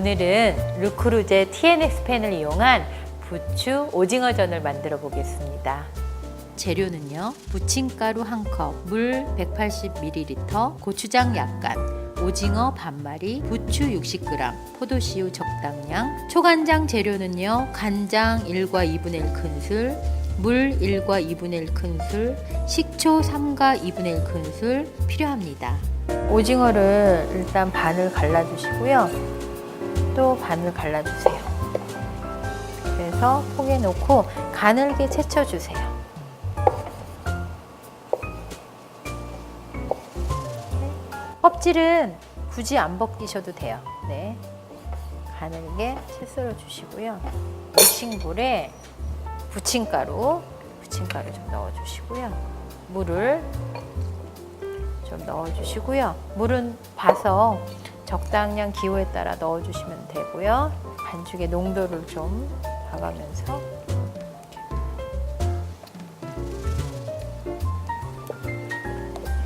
르크루제 TNX 팬을 이용한 부추 오징어전을 만들어 보겠습니다. 재료는요. 부침가루 1컵, 물 180ml, 고추장 약간, 오징어 반마리, 부추 60g, 포도씨우 적당량. 초간장 재료는요. 간장 1과 2분의 1 큰술, 물 1과 2분의 1 큰술, 식초 3과 2분의 1 큰술 필요합니다. 오징어를 일단 반을 갈라주시고요. 또 반을 갈라주세요. 그래서 포개 놓고 가늘게 채쳐주세요. 껍질은 굳이 안 벗기셔도 돼요. 네. 가늘게 채 썰어 주시고요. 믹싱볼에 부침가루, 부침가루 좀 넣어 주시고요. 물을 좀 넣어 주시고요. 물은 봐서 적당량 기호에 따라 넣어 주시면 되고요. 반죽의 농도를 좀 봐가면서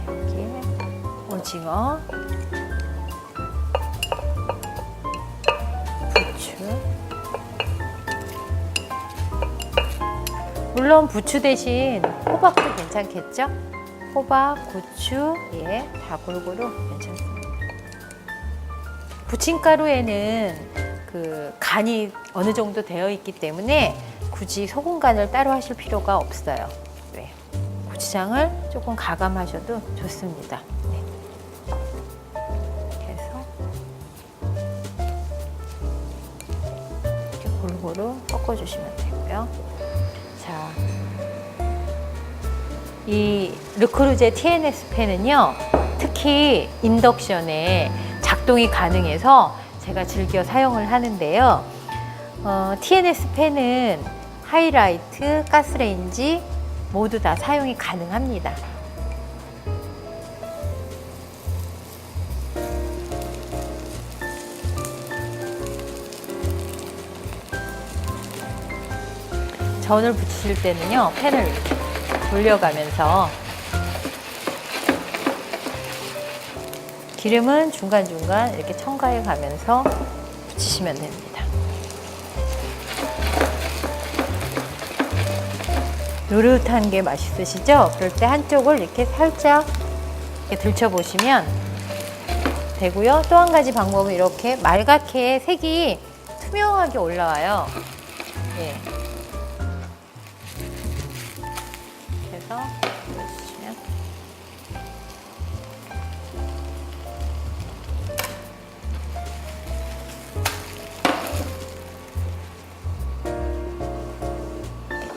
이렇게 오징어 부추 물론 부추 대신 호박도 괜찮겠죠? 호박, 고추, 예, 다 골고루 괜찮습니다. 부침가루에는 그 간이 어느 정도 되어 있기 때문에 굳이 소금 간을 따로 하실 필요가 없어요. 네. 고추장을 조금 가감하셔도 좋습니다. 네. 그래서 이렇게 골고루 섞어주시면 되고요. 자, 이 르크루제 TNS 팬은요, 특히 인덕션에 작동이 가능해서 제가 즐겨 사용을 하는데요. 어, TNS 팬은 하이라이트, 가스레인지 모두 다 사용이 가능합니다. 전을 붙이실 때는요, 이렇게 돌려가면서 기름은 중간중간 이렇게 첨가해 가면서 붙이시면 됩니다. 노릇한 게 맛있으시죠? 그럴 때 한쪽을 이렇게 살짝 이렇게 들춰보시면 되고요. 또 한 가지 방법은 이렇게 말갛게 색이 투명하게 올라와요. 예. 그래서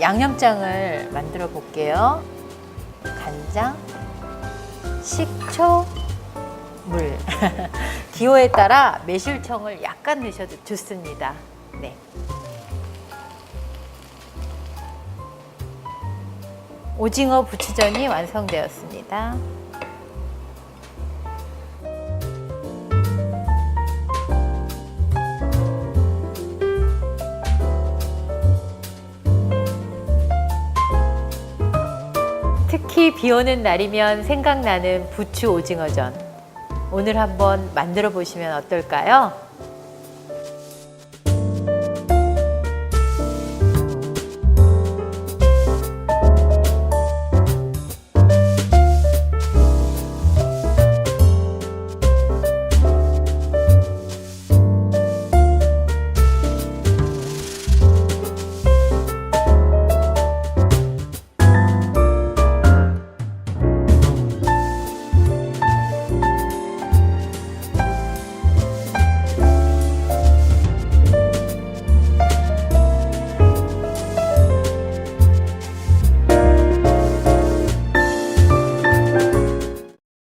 양념장을 만들어 볼게요. 간장, 식초, 물. 기호에 따라 매실청을 약간 넣으셔도 좋습니다. 네. 오징어 부추전이 완성되었습니다. 특히 비 오는 날이면 생각나는 부추 오징어전. 오늘 한번 만들어 보시면 어떨까요?